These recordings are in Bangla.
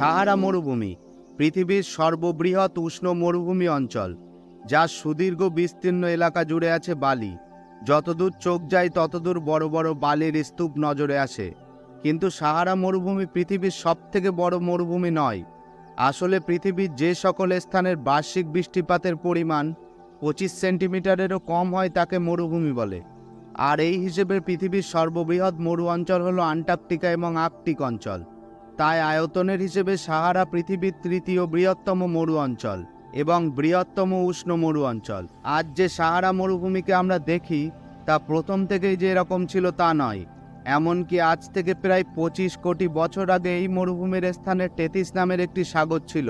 সাহারা মরুভূমি, পৃথিবীর সর্ববৃহৎ উষ্ণ মরুভূমি অঞ্চল যার সুদীর্ঘ বিস্তীর্ণ এলাকা জুড়ে আছে বালি। যতদূর চোখ যায়, ততদূর বড় বড় বালির স্তূপ নজরে আসে। কিন্তু সাহারা মরুভূমি পৃথিবীর সবথেকে বড় মরুভূমি নয়। আসলে পৃথিবীর যে সকল স্থানের বার্ষিক বৃষ্টিপাতের পরিমাণ পঁচিশ সেন্টিমিটারেরও কম হয় তাকে মরুভূমি বলে। আর এই হিসেবে পৃথিবীর সর্ববৃহৎ মরু অঞ্চল হলো আন্টার্কটিকা এবং আর্কটিক অঞ্চল। তাই আয়তনের হিসেবে সাহারা পৃথিবীর তৃতীয় বৃহত্তম মরু অঞ্চল এবং বৃহত্তম উষ্ণ মরু অঞ্চল। আজ যে সাহারা মরুভূমিকে আমরা দেখি, তা প্রথম থেকেই যে এরকম ছিল তা নয়। এমনকি আজ থেকে প্রায় পঁচিশ কোটি বছর আগে এই মরুভূমির স্থানে টেতিস নামের একটি সাগর ছিল।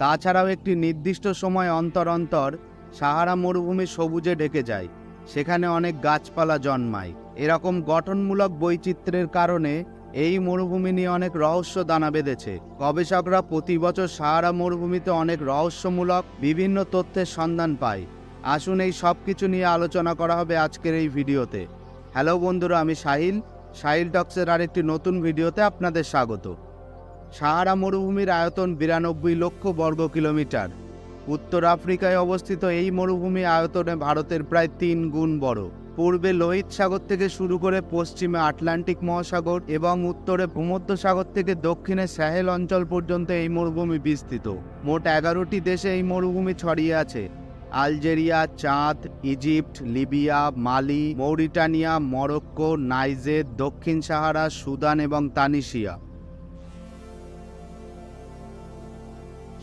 তাছাড়াও একটি নির্দিষ্ট সময় অন্তর অন্তর সাহারা মরুভূমি সবুজে ঢেকে যায়, সেখানে অনেক গাছপালা জন্মায়। এরকম গঠনমূলক বৈচিত্র্যের কারণে এই মরুভূমি নিয়ে অনেক রহস্য দানা বেঁধেছে। গবেষকরা প্রতি বছর সাহারা মরুভূমিতে অনেক রহস্যমূলক বিভিন্ন তথ্যের সন্ধান পায়। আসুন এই সব কিছু নিয়ে আলোচনা করা হবে আজকের এই ভিডিওতে। হ্যালো বন্ধুরা, আমি সাহিল সাহিল টক্সের আরেকটি নতুন ভিডিওতে আপনাদের স্বাগত। সাহারা মরুভূমির আয়তন বিরানব্বই লক্ষ বর্গ কিলোমিটার। উত্তর আফ্রিকায় অবস্থিত এই মরুভূমি আয়তনে ভারতের প্রায় তিন গুণ বড়। পূর্বে লোহিত সাগর থেকে শুরু করে পশ্চিমে আটলান্টিক মহাসাগর এবং উত্তরে ভূমধ্য সাগর থেকে দক্ষিণে সাহেল অঞ্চল পর্যন্ত এই মরুভূমি বিস্তৃত। মোট এগারোটি দেশে এই মরুভূমি ছড়িয়ে আছে। Algeria, Chad, Egypt, Libya, Mali, Mauritania, Morocco, Niger দক্ষিণ সাহারা, সুদান এবং তানিশিয়া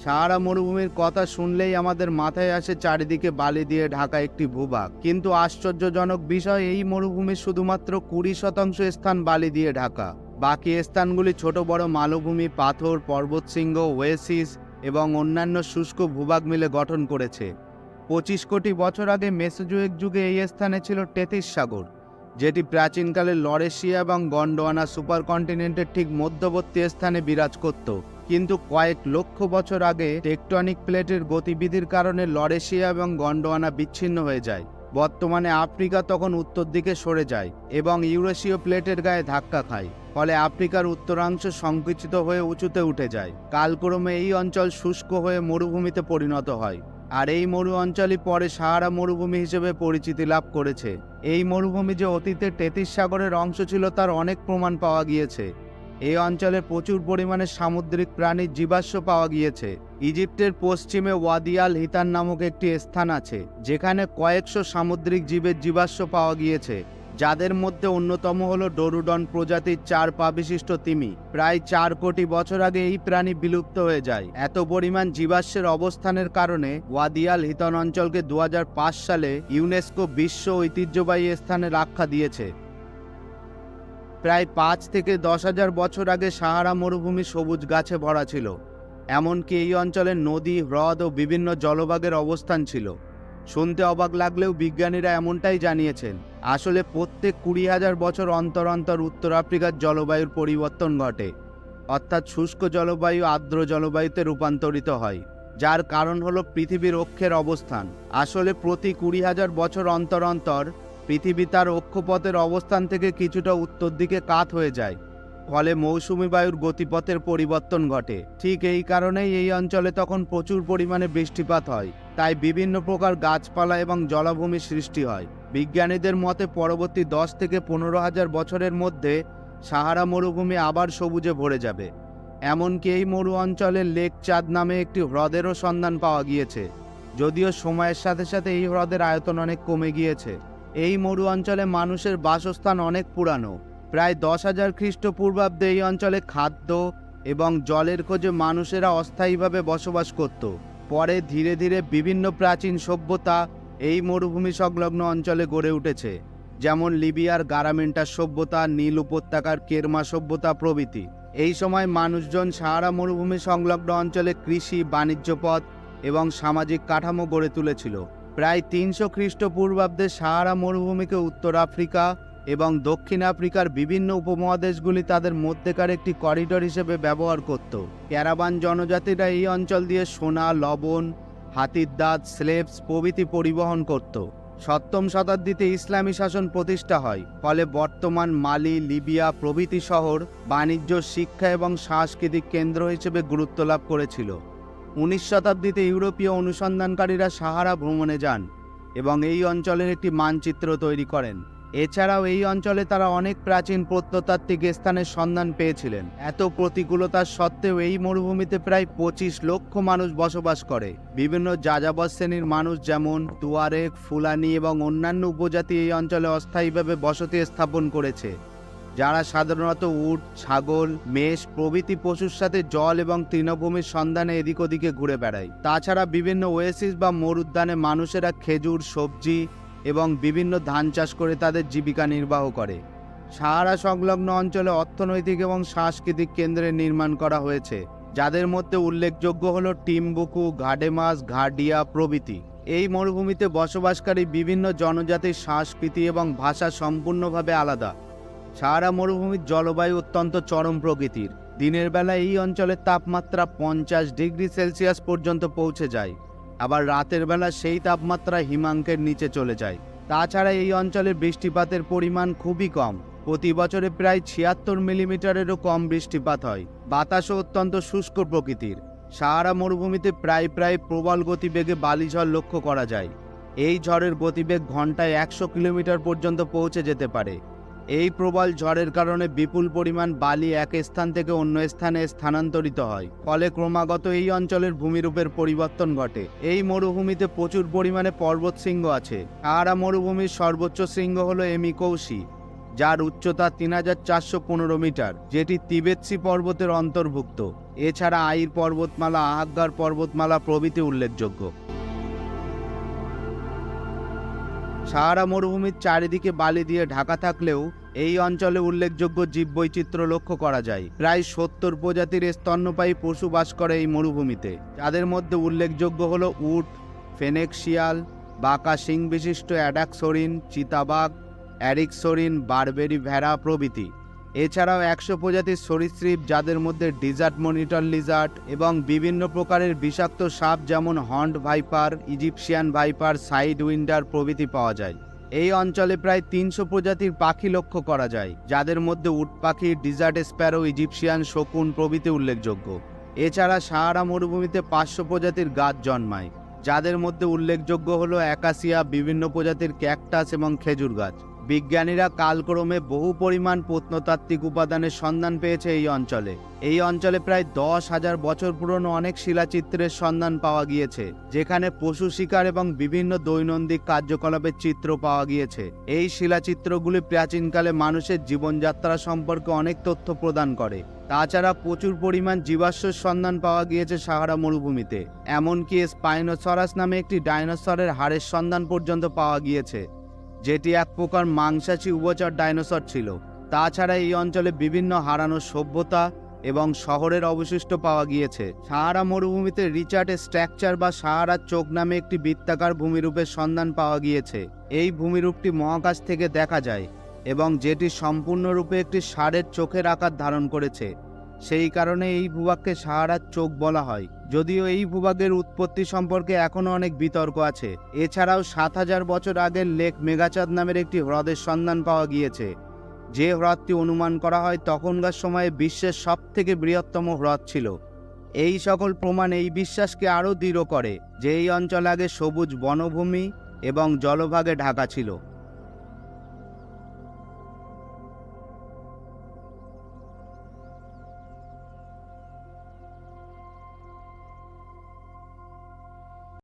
সাহারা মরুভূমির কথা শুনলেই আমাদের মাথায় আসে চারিদিকে বালি দিয়ে ঢাকা একটি ভূভাগ। কিন্তু আশ্চর্যজনক বিষয়, এই মরুভূমির শুধুমাত্র কুড়ি শতাংশ স্থান বালি দিয়ে ঢাকা। বাকি স্থানগুলি ছোট বড় মালভূমি, পাথর পর্বতশৃঙ্গ ওয়েসিস এবং অন্যান্য শুষ্ক ভূভাগ মিলে গঠন করেছে। পঁচিশ কোটি বছর আগে মেসোজোয়িক যুগে এই স্থানে ছিল টেথিস সাগর, যেটি প্রাচীনকালে লরেশিয়া এবং গন্ডোয়ানা সুপার কন্টিনেন্টের ঠিক মধ্যবর্তী স্থানে বিরাজ করত। কিন্তু কয়েক লক্ষ বছর আগে টেকটনিক প্লেটের গতিবিধির কারণে লরেশিয়া এবং গন্ডোয়ানা বিচ্ছিন্ন হয়ে যায়। বর্তমানে আফ্রিকা তখন উত্তর দিকে সরে যায় এবং ইউরেশীয় প্লেটের গায়ে ধাক্কা খায়, ফলে আফ্রিকার উত্তরাংশ সংকুচিত হয়ে উঁচুতে উঠে যায়। কালক্রমে এই অঞ্চল শুষ্ক হয়ে মরুভূমিতে পরিণত হয় আর এই মরু অঞ্চলই পরে সাহারা মরুভূমি হিসেবে পরিচিতি লাভ করেছে। এই মরুভূমি যে অতীতে টেতিস সাগরের অংশ ছিল তার অনেক প্রমাণ পাওয়া গিয়েছে। এই অঞ্চলে প্রচুর পরিমাণে সামুদ্রিক প্রাণীর জীবাশ্ম পাওয়া গিয়েছে। ইজিপ্টের পশ্চিমে ওয়াদিয়াল হিতান নামক একটি স্থান আছে, যেখানে কয়েকশো সামুদ্রিক জীবের জীবাশ্ম পাওয়া গিয়েছে। যাদের মধ্যে অন্যতম হল ডরুডন প্রজাতির চার পা বিশিষ্ট তিমি। প্রায় চার কোটি বছর আগে এই প্রাণী বিলুপ্ত হয়ে যায়। এত পরিমাণ জীবাশ্মের অবস্থানের কারণে ওয়াদিয়াল হিতন অঞ্চলকে দু হাজার পাঁচ সালে ইউনেস্কো বিশ্ব ঐতিহ্যবাহী স্থানে আখ্যা দিয়েছে। প্রায় পাঁচ থেকে দশ হাজার বছর আগে সাহারা মরুভূমি সবুজ গাছে ভরা ছিল, এমনকি এই অঞ্চলে নদী, হ্রদ ও বিভিন্ন জলভাগের অবস্থান ছিল। শুনতে অবাক লাগলেও বিজ্ঞানীরা এমনটাই জানিয়েছেন, আসলে প্রত্যেক কুড়ি হাজার বছর অন্তর অন্তর উত্তর আফ্রিকার জলবায়ুর পরিবর্তন ঘটে, অর্থাৎ শুষ্ক জলবায়ু আর্দ্র জলবায়ুতে রূপান্তরিত হয়, যার কারণ হলো পৃথিবীর অক্ষের অবস্থান। আসলে প্রতি কুড়ি হাজার বছর অন্তর অন্তর পৃথিবী তার অক্ষপথের অবস্থান থেকে কিছুটা উত্তর দিকে কাত হয়ে যায়। ফলে মৌসুমি বায়ুর গতিপথের পরিবর্তন ঘটে। ঠিক এই কারণেই এই অঞ্চলে তখন প্রচুর পরিমাণে বৃষ্টিপাত হয়। তাই বিভিন্ন প্রকার গাছপালা এবং জলাভূমি সৃষ্টি হয়। বিজ্ঞানীদের মতে পরবর্তী দশ থেকে পনেরো হাজার বছরের মধ্যে সাহারা মরুভূমি আবার সবুজে ভরে যাবে। এমনকি এই মরু অঞ্চলে লেক চাঁদ নামে একটি হ্রদেরও সন্ধান পাওয়া গিয়েছে। যদিও সময়ের সাথে সাথে এই হ্রদের আয়তন অনেক কমে গিয়েছে। এই মরু অঞ্চলে মানুষের বাসস্থান অনেক পুরানো। প্রায় দশ হাজার খ্রিস্টপূর্বাব্দে এই অঞ্চলে খাদ্য এবং জলের খোঁজে মানুষেরা অস্থায়ীভাবে বসবাস করত। পরে ধীরে ধীরে বিভিন্ন প্রাচীন সভ্যতা এই মরুভূমি সংলগ্ন অঞ্চলে গড়ে উঠেছে। যেমন লিবিয়ার গারামেন্টার সভ্যতা, নীল উপত্যকার কেরমা সভ্যতা প্রভৃতি। এই সময় মানুষজন সাহারা মরুভূমি সংলগ্ন অঞ্চলে কৃষি বাণিজ্য পথ এবং সামাজিক কাঠামো গড়ে তুলেছিল। প্রায় তিনশো খ্রিস্টপূর্বাব্দে সাহারা মরুভূমিকে উত্তর আফ্রিকা এবং দক্ষিণ আফ্রিকার বিভিন্ন উপমহাদেশগুলি তাদের মধ্যেকার একটি করিডোর হিসেবে ব্যবহার করত। ক্যারাবান জনজাতিরা এই অঞ্চল দিয়ে সোনা, লবণ, হাতির দাঁত স্লেবস প্রভৃতি পরিবহন করত। সপ্তম শতাব্দীতে ইসলামী শাসন প্রতিষ্ঠা হয়, ফলে বর্তমান মালি, লিবিয়া প্রভৃতি শহর বাণিজ্য, শিক্ষা এবং সাংস্কৃতিক কেন্দ্র হিসেবে গুরুত্ব লাভ করেছিল। উনিশ শতাব্দীতে ইউরোপীয় অনুসন্ধানকারীরা সাহারা ভ্রমণে যান এবং এই অঞ্চলের একটি মানচিত্র তৈরি করেন। এছাড়াও এই অঞ্চলে তারা অনেক প্রাচীন প্রত্নতাত্ত্বিক স্থানের সন্ধান পেয়েছিলেন। এত প্রতিকূলতার সত্ত্বেও এই মরুভূমিতে প্রায় পঁচিশ লক্ষ মানুষ বসবাস করে। বিভিন্ন যাযাবর শ্রেণির মানুষ যেমন তুয়ারেক ফুলানি এবং অন্যান্য উপজাতি এই অঞ্চলে অস্থায়ীভাবে বসতি স্থাপন করেছে। যারা সাধারণত উট, ছাগল, মেষ প্রভৃতি পশুর সাথে জল এবং তৃণভূমির সন্ধানে এদিক ওদিকে ঘুরে বেড়ায়। তাছাড়া বিভিন্ন ওয়েসিস বা মরুদ্যানে মানুষেরা খেজুর, সবজি এবং বিভিন্ন ধান চাষ করে তাদের জীবিকা নির্বাহ করে। সাহারা সংলগ্ন অঞ্চলে অর্থনৈতিক এবং সাংস্কৃতিক কেন্দ্রের নির্মাণ করা হয়েছে, যাদের মধ্যে উল্লেখযোগ্য হল টিমবুকু ঘাডেমাস ঘাডিয়া প্রভৃতি। এই মরুভূমিতে বসবাসকারী বিভিন্ন জনজাতির সংস্কৃতি এবং ভাষা সম্পূর্ণভাবে আলাদা। সাহারা মরুভূমির জলবায়ু অত্যন্ত চরম প্রকৃতির। দিনের বেলা এই অঞ্চলের তাপমাত্রা পঞ্চাশ ডিগ্রি সেলসিয়াস পর্যন্ত পৌঁছে যায়। আবার রাতের বেলা সেই তাপমাত্রা হিমাঙ্কের নিচে চলে যায়। তাছাড়া এই অঞ্চলে বৃষ্টিপাতের পরিমাণ খুবই কম। প্রতি বছরে প্রায় ছিয়াত্তর মিলিমিটারেরও কম বৃষ্টিপাত হয়। বাতাসও অত্যন্ত শুষ্ক প্রকৃতির। সাহারা মরুভূমিতে প্রায় প্রায় প্রবল গতিবেগে বালিঝড় লক্ষ্য করা যায়। এই ঝড়ের গতিবেগ ঘন্টায় একশো কিলোমিটার পর্যন্ত পৌঁছে যেতে পারে। এই প্রবল ঝড়ের কারণে বিপুল পরিমাণ বালি এক স্থান থেকে অন্য স্থানে স্থানান্তরিত হয়। ফলে ক্রমাগত এই অঞ্চলের ভূমিরূপের পরিবর্তন ঘটে। এই মরুভূমিতে প্রচুর পরিমাণে পর্বত শৃঙ্গ আছে। সাহারা মরুভূমির সর্বোচ্চ শৃঙ্গ হল এমিকৌশি, যার উচ্চতা তিন হাজার চারশো পনেরো মিটার, যেটি তিবেতসি পর্বতের অন্তর্ভুক্ত। এছাড়া আইর পর্বতমালা, আহাগ্গার পর্বতমালা প্রভৃতি উল্লেখযোগ্য। সাহারা মরুভূমির চারিদিকে বালি দিয়ে ঢাকা থাকলেও এই অঞ্চলে উল্লেখযোগ্য জীববৈচিত্র্য লক্ষ্য করা যায়। প্রায় সত্তর প্রজাতির স্তন্যপায়ী পশু বাস করে এই মরুভূমিতে। যাদের মধ্যে উল্লেখযোগ্য হল উট ফেনেক শিয়াল বাঁকা শিং বিশিষ্ট অ্যাডাক্সরিন, চিতাবাঘ, অ্যারিক্সরিন, বারবেরি ভেড়া প্রভৃতি। এছাড়াও একশো প্রজাতির সরীসৃপ যাদের মধ্যে ডিজার্ট মনিটর লিজার্ট এবং বিভিন্ন প্রকারের বিষাক্ত সাপ যেমন horned viper, Egyptian viper, sidewinder প্রভৃতি পাওয়া যায়। এই অঞ্চলে প্রায় তিনশো প্রজাতির পাখি লক্ষ্য করা যায়, যাদের মধ্যে উট পাখি, ডিজার্ট স্প্যারো, ইজিপশিয়ান শকুন প্রভৃতি উল্লেখযোগ্য। এছাড়া সাহারা মরুভূমিতে পাঁচশো প্রজাতির গাছ জন্মায়, যাদের মধ্যে উল্লেখযোগ্য হলো অ্যাকাসিয়া, বিভিন্ন প্রজাতির ক্যাকটাস এবং খেজুর গাছ। বিজ্ঞানীরা কালক্রমে বহু পরিমাণ প্রত্নতাত্ত্বিক উপাদানের সন্ধান পেয়েছে এই অঞ্চলে। এই অঞ্চলে প্রায় দশ হাজার বছর পুরনো অনেক শিলাচিত্রের সন্ধান পাওয়া গিয়েছে, যেখানে পশু শিকার এবং বিভিন্ন দৈনন্দিন কার্যকলাপের চিত্র পাওয়া গিয়েছে। এই শিলাচিত্রগুলি প্রাচীনকালে মানুষের জীবনযাত্রা সম্পর্কে অনেক তথ্য প্রদান করে। তাছাড়া প্রচুর পরিমাণ জীবাশ্মের সন্ধান পাওয়া গিয়েছে সাহারা মরুভূমিতে। এমনকি স্পাইনোসরাস নামে একটি ডাইনোসরের হাড়ের সন্ধান পর্যন্ত পাওয়া গিয়েছে। যেটি এক প্রকার মাংসাশী উভচর ডাইনোসর ছিল। তাছাড়া এই অঞ্চলে বিভিন্ন হারানো সভ্যতা এবং শহরের অবশিষ্ট পাওয়া গিয়েছে। সাহারা মরুভূমিতে রিচার্ড স্ট্রাকচার বা সাহারার চোখ নামে একটি বৃত্তাকার ভূমিরূপের সন্ধান পাওয়া গিয়েছে। এই ভূমিরূপটি মহাকাশ থেকে দেখা যায় এবং যেটি সম্পূর্ণরূপে একটি ষাঁড়ের চোখের আকার ধারণ করেছে। সেই কারণে এই ভূভাগকে সাহারার চোখ বলা হয়। যদিও এই ভূভাগের উৎপত্তি সম্পর্কে এখনও অনেক বিতর্ক আছে। এছাড়াও সাত হাজার বছর আগের লেক মেগাচাঁদ নামের একটি হ্রদের সন্ধান পাওয়া গিয়েছে। যে হ্রদটি অনুমান করা হয় তখনকার সময়ে বিশ্বের সব থেকে বৃহত্তম হ্রদ ছিল। এই সকল প্রমাণ এই বিশ্বাসকে আরও দৃঢ় করে যে এই অঞ্চল আগে সবুজ বনভূমি এবং জলভাগে ঢাকা ছিল।